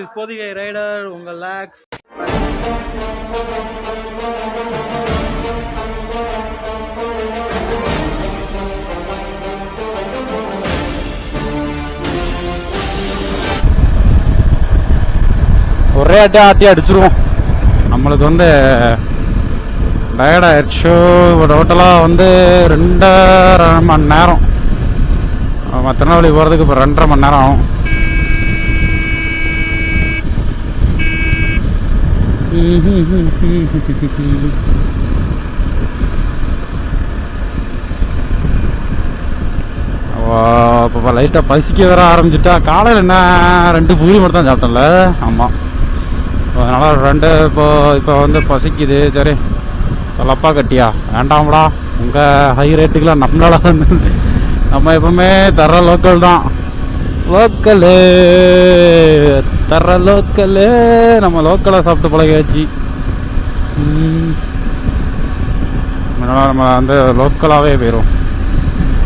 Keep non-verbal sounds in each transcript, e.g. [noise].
Is rider உங்கள் லேக்ஸ் ஒரே அட்டை ஆட்டி அடிச்சிருவோம். நம்மளுக்கு வந்து டயர்ட் ஆயிடுச்சு டோட்டலாக வந்து ரெண்டரை மணி நேரம். ஆமா, திருநெல்வேலி போகிறதுக்கு இப்போ ரெண்டரை மணி நேரம் ஆகும். இப்போ லைட்டாக பசிக்க வர ஆரம்பிச்சிட்டா. காலையில் என்ன? ரெண்டு பூரி மட்டும் தான் சாப்பிட்டேன்ல. ஆமாம் அதனால் ரெண்டு இப்போ இப்போ வந்து பசிக்குது. சரி. சொல்லப்பா கட்டியா? வேண்டாம்டா. உங்கள் ஹை ரேட்டுக்கெலாம் நம்மளால நம்ம எப்பவுமே தர லோக்கல் தான். லோக்கலு தர லோக்கலு. நம்ம லோக்கலாக சாப்பிட்டு பழகாச்சு அதனால் நம்ம வந்து லோக்கலாகவே போயிடும்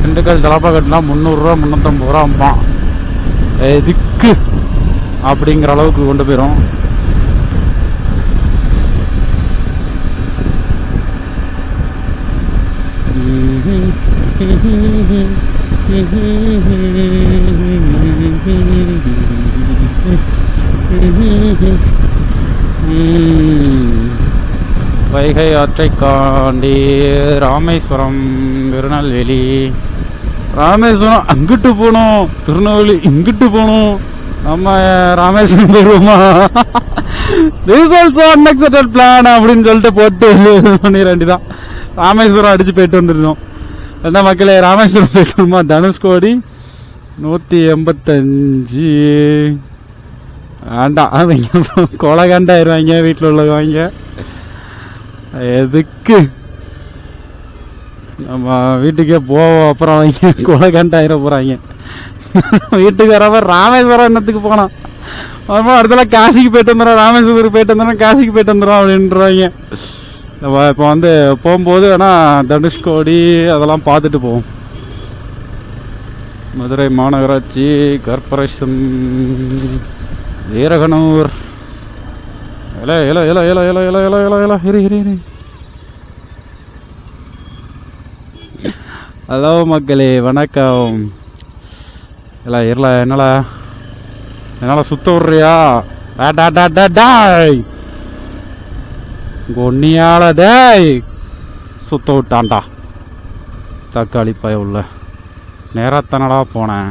திண்டுக்கல் ஜலப்பா கட்டினா முந்நூறுரூவா முந்நூற்றம்பது ரூபா அம்பான் எதுக்கு? அப்படிங்கிற அளவுக்கு கொண்டு போயிடும் வைகை ஆற்றை காண்டி ராமேஸ்வரம் திருநெல்வேலி ராமேஸ்வரம் அங்கிட்டு போகணும் திருநெல்வேலி இங்கிட்டு போகணும் நம்ம ராமேஸ்வரம் போயிருவோமா? திஸ் ஆல்சோ அன்எக்செப்டட் பிளான் அப்படின்னு சொல்லிட்டு போட்டு பண்ணிட வேண்டியதான் ராமேஸ்வரம் அடிச்சு போயிட்டு வந்துருந்தோம். என்ன மக்களே ராமேஸ்வரம் போயிட்டு வருமா தனுஷ்கோடி நூற்றி எண்பத்தஞ்சு. வேண்டாம் அவங்க கொலகாண்டாயிருவாங்க வீட்டில் உள்ளவங்க. எதுக்கு? நம்ம வீட்டுக்கே போவோம் அப்புறம் அவங்க கொலகாண்டாயிர போகிறாங்க வீட்டுக்கு வரப்ப ராமேஸ்வரம் என்னத்துக்கு போனோம் அப்புறம் அடுத்தல காசிக்கு போயிட்டு வந்துடும் ராமேஸ்வரத்துக்கு போயிட்டு வந்துடும் காசிக்கு போயிட்டு வந்துடும் அப்படின்றவாங்க நம்ம இப்போ வந்து போகும்போது வேணால் தனுஷ்கோடி அதெல்லாம் பார்த்துட்டு போவோம். மதுரை மாநகராட்சி கார்பரேஷன் வீரகனூர். இல இல இல இல இல இல இல இல இல இரு இரு இரு. ஹலோ மக்களே வணக்கம். இல்லை இருல என்னால? என்னால் சுத்த விட்றியா? டா டா டா டா டாய். கொன்னியால டேய். சுத்த விட்டான்டா. தக்காளி பய உள்ள. நேரத்தனடா போனேன்.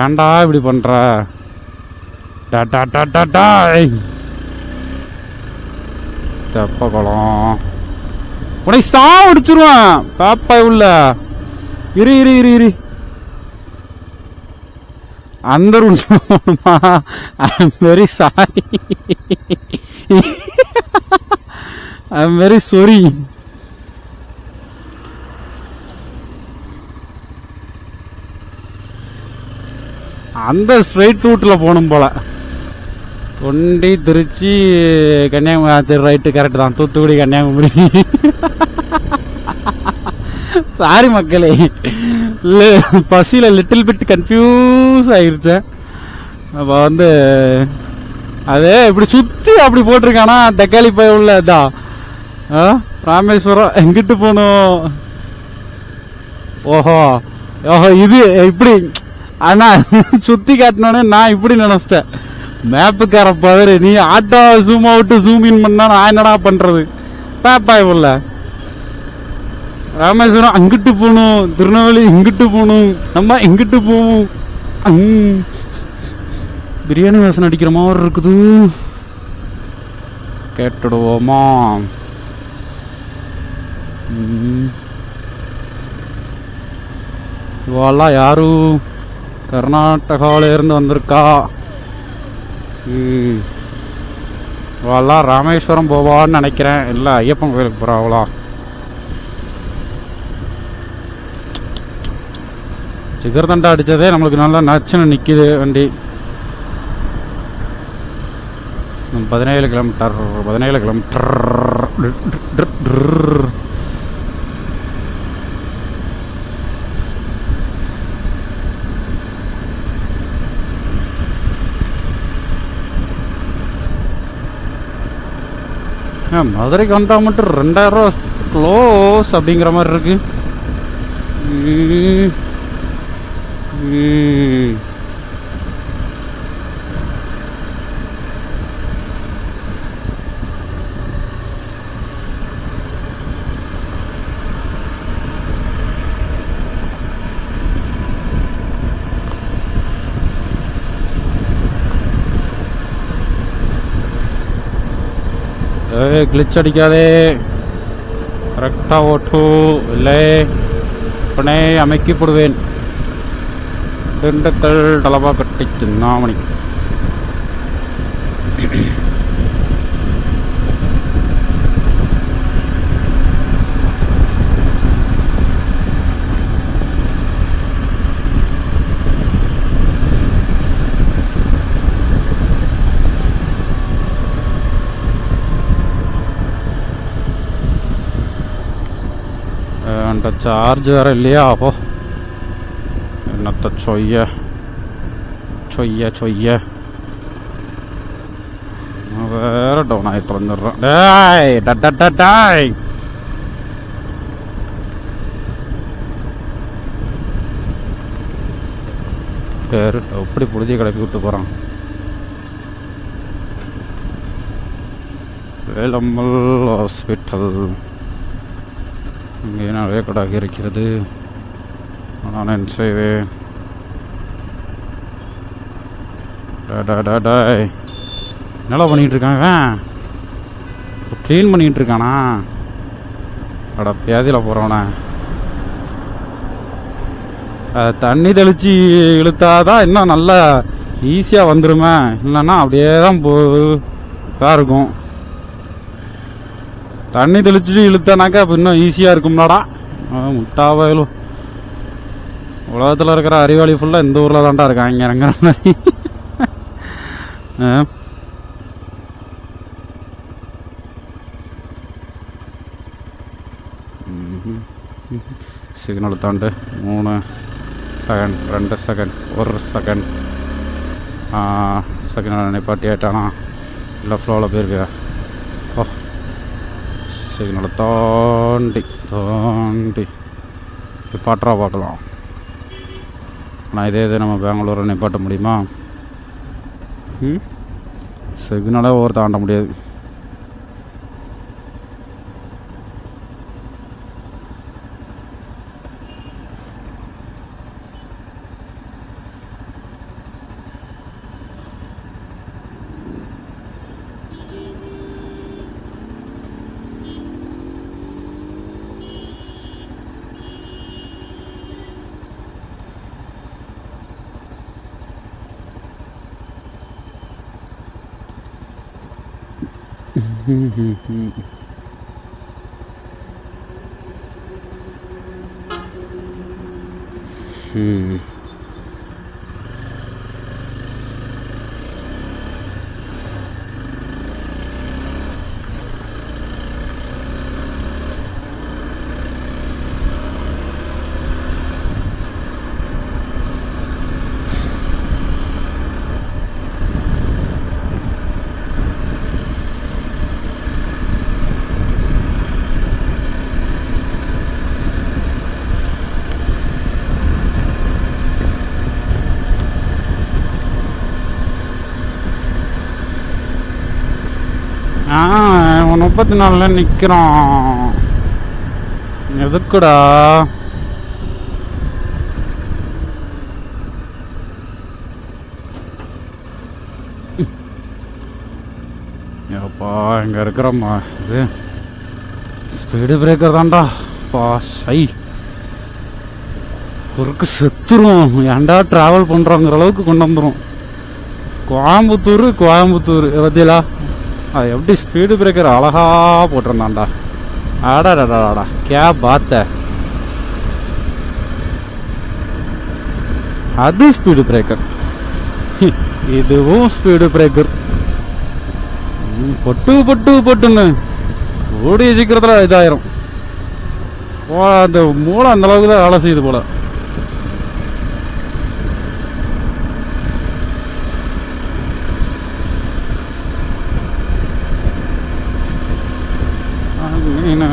ஏன்டா இப்படி பண்ற? டா டா டா டா டாய் தெப்ப குளம். உன்னை சா அடிச்சிருவான். பாப்பா உள்ள. இரு இரு இரு இரு. அந்த room I am very sorry I am very sorry அந்த ஸ்ட்ரைட் ரூட்டில் போகணும் போல். தொண்டி திருச்சி கன்னியாகுமரி ரைட்டு கரெக்டு தான். தூத்துக்குடி கன்னியாகுமரி. சாரி மக்களே. பசியில் லிட்டில் பிட் கன்ஃபியூஸ் ஆகிருச்சேன் அப்போ வந்து அது இப்படி சுற்றி அப்படி போட்டிருக்கானா தக்காளி பய உள்ள இதான் ஆ ராமேஸ்வரம் எங்கிட்டு போகணும்? ஓஹோ ஓஹோ இது இப்படி ஆனால் சுற்றி காட்டினோடனே நான் இப்படி நினச்சிட்டேன். மேப்புக்கார பவர் நீ auto zoom out zoom in பண்ணா நான் என்னடா பண்ணுறது பாப்பா உள்ள. ராமேஸ்வரம் அங்கிட்டு போகணும் திருநெல்வேலி இங்கிட்டு போகணும் நம்ம இங்கிட்டு போவோம். பிரியாணி வாசனை அடிக்கிற மாதிரி இருக்குது. கேட்டுடுவோமா? ம். யாரும் கர்நாடகாவிலேருந்து வந்திருக்கா? ம். ராமேஸ்வரம் போவான்னு நினைக்கிறேன். இல்லை ஐயப்பன் கோயிலுக்கு போகிறாங்களா சிகர்தண்டா அடித்ததே நம்மளுக்கு நல்லா நச்சுன்னு நிற்கிது வண்டி. பதினேழு கிலோமீட்டர் பதினேழு கிலோமீட்டர். மதுரைக்கு வந்தால் மட்டும் ரெண்டாயிரம் ரூபா க்ளோஸ் அப்படிங்கிற மாதிரி இருக்கு. ம். கிளிச் அடிக்காதே கரெக்டாக ஓட்டு இல்லை உடனே அமைக்கி போடுவேன் திண்டுக்கல் தலபா கட்டி சின்னாமணி என்கிட்ட சார்ஜ் வேற இல்லையா? அப்போ என்னத்த சொய்ய? சொய்ய சொய்ய. வேற டவுன் ஆகி தொலைஞ்சிடுறேன். டேய் டட் டட் டட் டாய். பேர் எப்படி புழுதியை கிளப்பி விட்டு போகிறான் வேலம்மல் ஹாஸ்பிட்டல் இங்கே நிறைய கடாக இருக்கிறது நான் என்ன செய்வேன்? டாய். என்னடா பண்ணிட்டு இருக்கான் இவன் க்ளீன் பண்ணிகிட்ருக்கானா அட பேதியில் போகிறோண்ணே தண்ணி தெளித்து இழுத்தாதான் இன்னும் நல்லா ஈஸியாக வந்துடுமே இல்லைன்னா அப்படியே தான் போ இருக்கும். தண்ணி தெளிச்சுட்டு இழுத்தானாக்கா அப்ப இன்னும் ஈஸியாக இருக்கும்லாடா முட்டாவயலும் உலகத்தில் இருக்கிற அறிவாளி ஃபுல்லாக இந்த ஊரில் தான்டா இருக்காங்க இறங்குற மாதிரி. சிக்னல் தாண்டு. மூணு செகண்ட் ரெண்டு செகண்ட் ஒரு செகண்ட் செகண்ட் நிப்பாட்டி ஆயிட்டானா இல்லை ஃப்ளோவில் போயிருக்கியா சிக்னலை தாண்டி தாண்டி. நிப்பாட்டரா பார்க்கலாம். ஆனால் இதே இது நம்ம பெங்களூரில் நிப்பாட்ட முடியுமா? ம்? சிக்னலே ஓவர் தாண்ட முடியாது. ம் [laughs] ஆ இவன் முப்பத்தி நாலுல நிக்கிறோம். எதுக்குடா? ஏப்பா இங்க இருக்கிறோம்மா. இது ஸ்பீடு பிரேக்கர் தான்டா. பா சை. குறுக்கு செத்துரும். ஏன்டா டிராவல் பண்றோங்கிற அளவுக்கு கொண்டு வந்துரும். கோயம்புத்தூர் கோயம்புத்தூர். பத்தியலா அது எப்படி ஸ்பீடு பிரேக்கர் அழகா போட்டிருந்தான்டா. ஆடாடாடாடா கே பாத்த அது ஸ்பீடு பிரேக்கர் இதுவும் ஸ்பீடு பிரேக்கர் பொட்டு பொட்டு பொட்டுன்னு. ஓடி சீக்கிரத்தில் இதாயிரும். ஓ, அந்த மூளை அந்த அளவுக்கு தான் வேலை செய்யுது போல.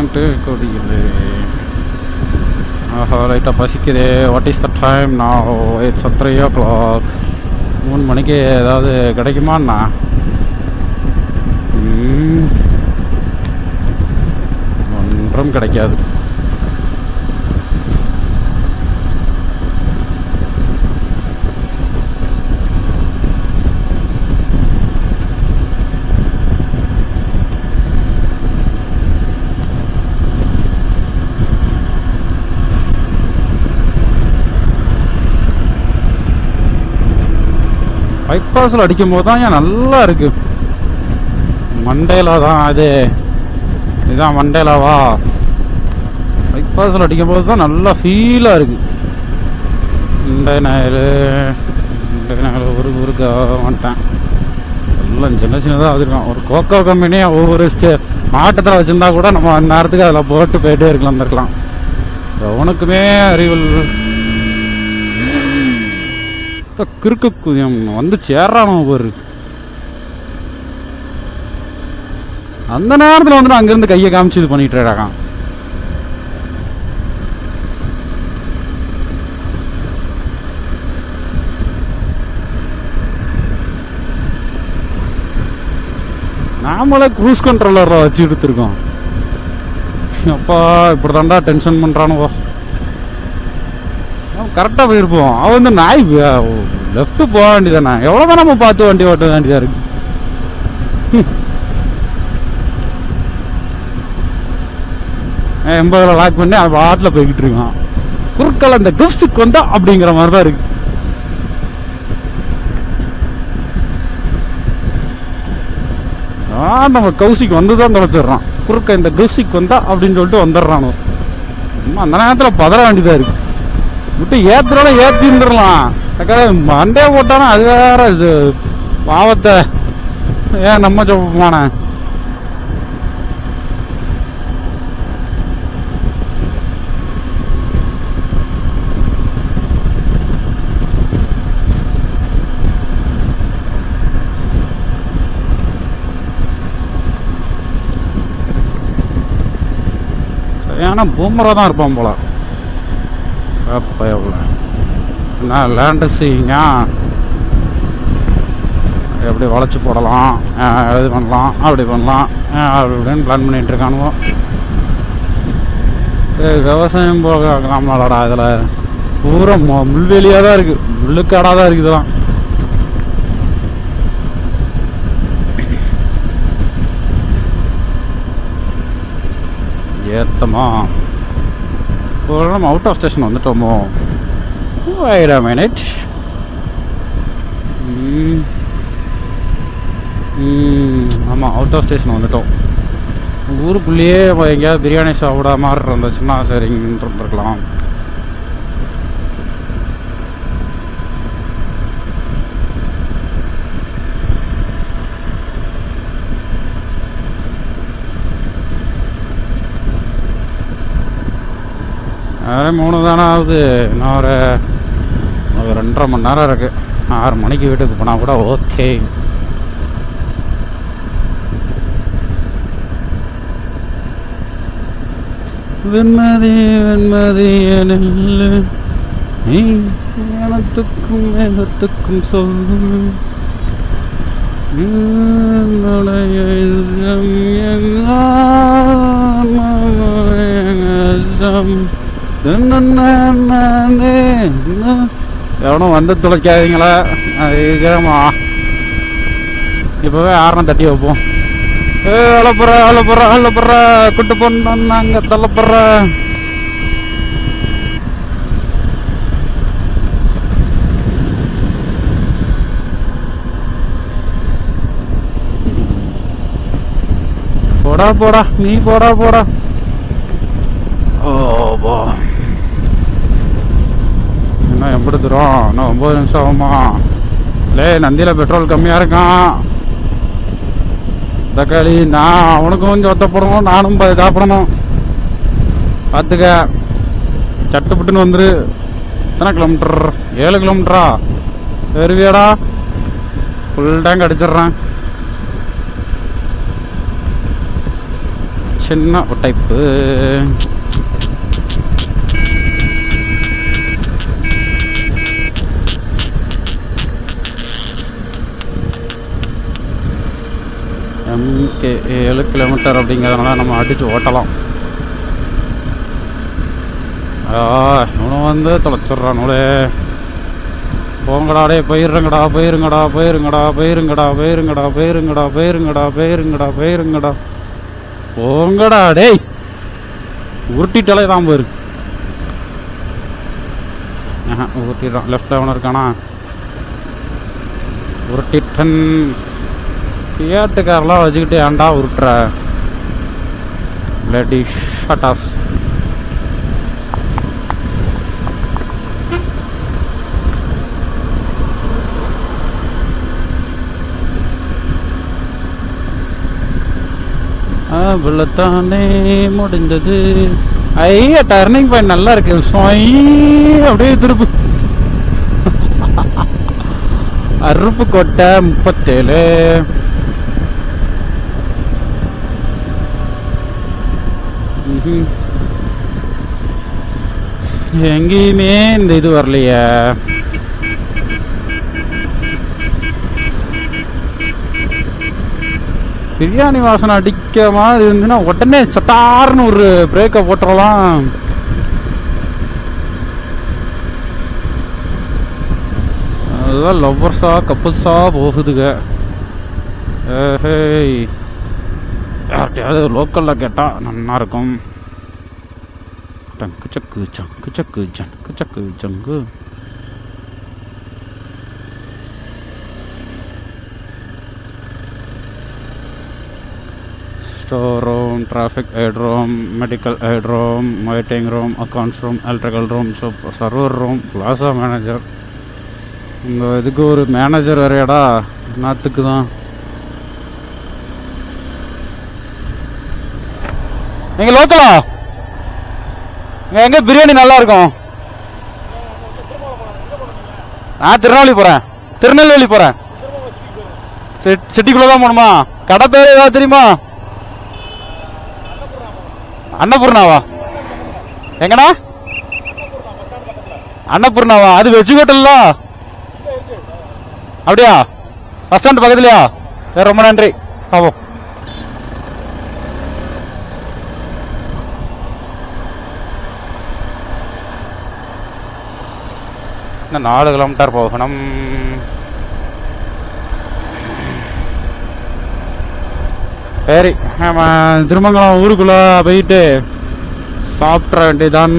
காட்டு கொடியில் ஆஹா லைட்டாக பசிக்குது வாட் இஸ் த டைம் நான் இட்ஸ் த்ரீ ஓ கிளாக் மூணு மணிக்கு ஏதாவது கிடைக்குமாண்ணா ஒன்றும் கிடைக்காது பைபாஸில் அடிக்கும் போது தான் ஏன் நல்லா இருக்கு. மண்டேலா தான் அது. இதுதான் மண்டேலாவா பைபாஸில் அடிக்கும் போது தான் நல்லா ஃபீலாக இருக்கு. இந்த நாயில் இந்த நாயில் ஒரு ஊருக்கு மாட்டேன் எல்லாம் சின்ன சின்னதாக வச்சுருக்கோம். ஒரு கோகோ கம்பெனியாக ஒவ்வொரு ஸ்டே மாட்டத்தில் வச்சுருந்தா கூட நம்ம நேரத்துக்கு அதில் போட்டு போயிட்டே இருக்கலாம் இருக்கலாம் உனக்குமே அறிவில் கிறுக்கு குதியம் வந்து சேர்றானோ பாரு. அந்த நேரத்தில் வந்துட்டு அங்கேருந்து கையை காமிச்சு இது பண்ணிட்டு இருக்கான் நாமளே க்ரூஸ் கண்ட்ரோலரை வச்சு எடுத்துருக்கோம். அப்பா இப்படி தாண்டா டென்ஷன் பண்ணுறானுவோ கரெக்டாக போயிருப்போம் அவன் வந்து நாய் லெஃப்ட் போக வேண்டியதானே எவ்வளோ தான் நம்ம பார்த்து வண்டி ஓட்ட வேண்டியதா இருக்கு? எண்பதுல லாக் பண்ணி அவன் பாட்டில் போய்கிட்டு இருக்கான். குறுக்கல் அந்த கிஃப்ட்ஸுக்கு வந்தா அப்படிங்கிற மாதிரி தான் இருக்கு. ஆ நம்ம கௌசிக்கு வந்து தான் தொலைச்சிடுறான். குறுக்க இந்த கௌசிக்கு வந்தா அப்படின்னு சொல்லிட்டு வந்துடுறானோ. அந்த நேரத்தில் பதற வேண்டியதா இருக்கு. விட்டு ஏத்துறோட ஏத்தின்றலாம் மண்டே போட்டாலும் அது வேற இது. பாவத்தை. ஏன் நம்ம சொப்பமான? சரியான பூமரை தான் இருப்பான் போல. என்ன லேண்டு செய்யுங்க எப்படி வளைச்சி போடலாம்? இது பண்ணலாம் அப்படி பண்ணலாம். அஹ் அப்படி இப்படின்னு பிளான் பண்ணிகிட்டு இருக்கானுவோ. விவசாயம் போக நம்மளோட இதில். பூரா மு- முள்வெளியாக தான் இருக்குது முள்ளுக்காடாக தான் இருக்குது இதெல்லாம். ஏத்தமா? ஒரு நம்ம அவுட் ஆஃப் ஸ்டேஷன் வந்துட்டோமோ wait a minute ஆமாம் அவுட் ஆஃப் ஸ்டேஷன் வந்துட்டோம் ஊருக்குள்ளேயே நம்ம எங்கேயாவது பிரியாணி சாப்பிட மாதிரி இருந்துச்சுன்னா சரிங்கன்னு இருந்திருக்கலாம் மூணு தானே ஆகுது. இன்னும் ஒரு ஒரு ரெண்டரை மணி நேரம் இருக்கு. ஆறு மணிக்கு வீட்டுக்கு போனால் கூட ஓகே. வெண்மதி வெண்மதி எனில் எனத்துக்கும் மேகத்துக்கும் சொல்லு என்னுடைய இதயம் எங்காம் எவனும் வந்து துளைக்காதீங்களா அதுக்கிறமா இப்பவே ஆரணம் தட்டி வைப்போம் ஏ அழப்புற அழப்புற அழப்புற குட்டு பொண்ணு அங்கே தள்ளப்படுற போடா போடா நீ போடா போடா ஓ போ இன்னும் எப்படி தூரம்? இன்னும் ஒம்பது நிமிஷம் ஆகுமா? லே நந்தியில் பெட்ரோல் கம்மியாக இருக்கான். தக்காளி நான் அவனுக்கும் கொஞ்சம் ஒத்தப்படணும் நானும் சாப்பிடணும் பார்த்துக்க சட்டுப்பட்டுன்னு வந்துரு. எத்தனை கிலோமீட்டர் ஏழு கிலோமீட்டரா வருவியாடா ஃபுல் டேங்க் அடிச்சிடுறேன். சின்ன டைப்பு எம்கே ஏழு கிலோமீட்டர் அப்படிங்கிறதுனால நம்ம அடித்து ஓட்டலாம். ஆ இவனும் வந்து தொலைச்சிட்றான் நூலே போங்கடாடே போயிருங்கடா போயிருங்கடா போயிருங்கடா போயிருங்கடா போயிருங்கடா போயிருங்கடா போயிருங்கடா போயிருங்கடா போயிருங்கடா. போங்கடா டேய். உருட்டிட்டாலே தான் போயிரு. உருட்டிடுறான். லெஃப்ட் அவன் இருக்கானா? உருட்டிட்டன். ஃபியாட்டுக்காரெலாம் வச்சுக்கிட்டு ஏன்டா உருட்டுற? லடி ஷட் ஆஃப் அவ்வளோத்தானே முடிந்தது ஐயா டர்னிங் பாயிண்ட் நல்லா இருக்கு. சொய் அப்படியே திருப்பு. அருப்பு கொட்டை முப்பத்தேழு. எங்கேயுமே இந்த இது வரலையே. பிரியாணி வாசனை அடிக்க மாதிரி இருந்துன்னா உடனே சட்டார்னு ஒரு பிரேக்கை போட்டுறலாம். அதுதான் லவ்வர்ஸா கப்புள்ஸா போகுதுங்க ஏஹேய் யார்கிட்டயாவது லோக்கலில் கேட்டால் நல்லா இருக்கும். 끄적당 끄적끄적 끄적끄적 끄적끄적 그 store room, traffic aid room, medical aid room, waiting room, accounts room, electrical room, so server room, plaza manager. இங்கே இதுக்கு ஒரு மேனேஜர் வரையாடா நாத்துக்கு தான் நீங்கள் லோக்கலா எங்கே பிரியாணி நல்லா இருக்கும் நான் திருநெல்வேலி போகிறேன் திருநெல்வேலி போறேன். சிட்டிக்குள்ளே தான் போகணுமா? கடை பேர் ஏதாவது தெரியுமா? அன்னபூர்ணாவா? எங்கண்ணா அன்னபூர்ணாவா? அது வெஜ் ஹோட்டல்ல அப்படியா? பஸ் ஸ்டாண்ட் பக்கத்துலையா? ரொம்ப நன்றி. பாப்போம். இன்னும் நாலு கிலோமீட்டர் போகணும். சரி நம்ம திருமங்கலம் ஊருக்குள்ள போயிட்டு சாப்பிட்ற வேண்டியதான்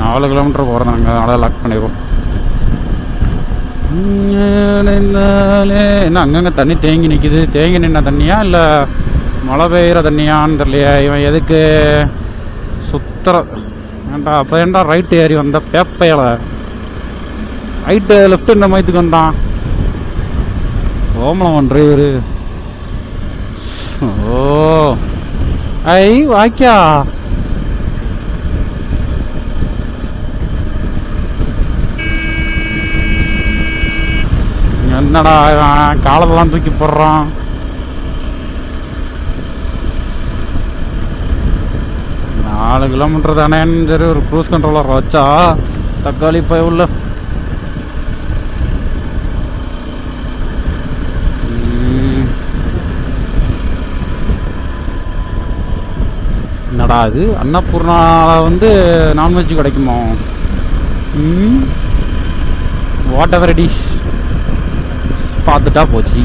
நாலு கிலோமீட்டர் போகிறோம் நாங்கள் அதனால் லாக் பண்ணிடுவோம். என்ன அங்கங்கே தண்ணி தேங்கி நிற்கிது தேங்கி நின்ன தண்ணியா இல்லை மழை பெய்கிற தண்ணியான்னு தெரியலையா. இவன் எதுக்கு சுத்துற? ஏன்டா அப்போ ஏன்டா ரைட்டு ஏறி வந்த பேப்பையில? ரைட்டு லெஃப்ட் இந்த மயத்துக்கு வந்தான்? ஓமலவன் டிரைவரு ஓ. ஐ வாக்கியா என்னடா இவன்? காலத்தெல்லாம் தூக்கி போடுறான். நாலு கிலோமீட்டர் தானேன்னு சரி ஒரு க்ரூஸ் கண்ட்ரோலர் வச்சா தக்காளி போய் உள்ள. என்னடா இது? அன்னபூர்ணா வந்து நான்வெஜ் கிடைக்குமா? வாட் எவர் இட் இஸ் பார்த்துட்டா போச்சு.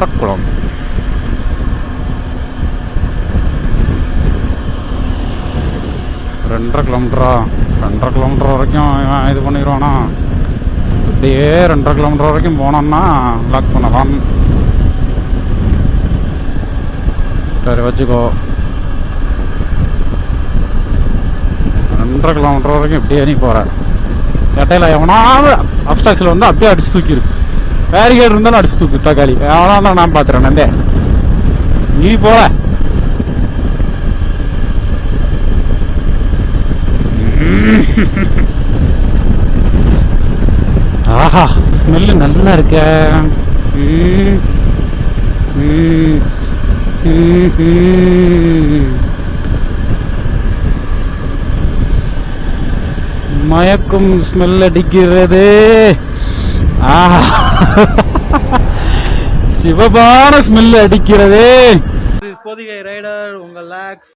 குன்றக்குளம் ரெண்டரை கிலோமீட்டரா ரெண்டரை கிலோமீட்டர் வரைக்கும் இவன் இது பண்ணிடுவானா? இப்படியே ரெண்டரை கிலோமீட்டர் வரைக்கும் போனோம்னா லாக் பண்ணலாம். சரி வச்சுக்கோ. ரெண்டரை கிலோமீட்டர் வரைக்கும் இப்படியே நீ போற. இடையில எவனாவது அப்டாக்ஸில் வந்து அப்படியே அடிச்சு தூக்கியிருக்கு பேரிகேட் இருந்தாலும் அடிச்சு தூக்கு தக்காளி. அவனா தான் நான் பார்த்துறேன் நந்தே நீ போல ஆஹா ஸ்மெல்லு நல்லா இருக்க. மயக்கும் ஸ்மெல் அடிக்கிறது. ஆஹா. சிவபான ஸ்மெல் அடிக்கிறதே. இப்போதைக்கு ரைடர் உங்கள் லேக்ஸ்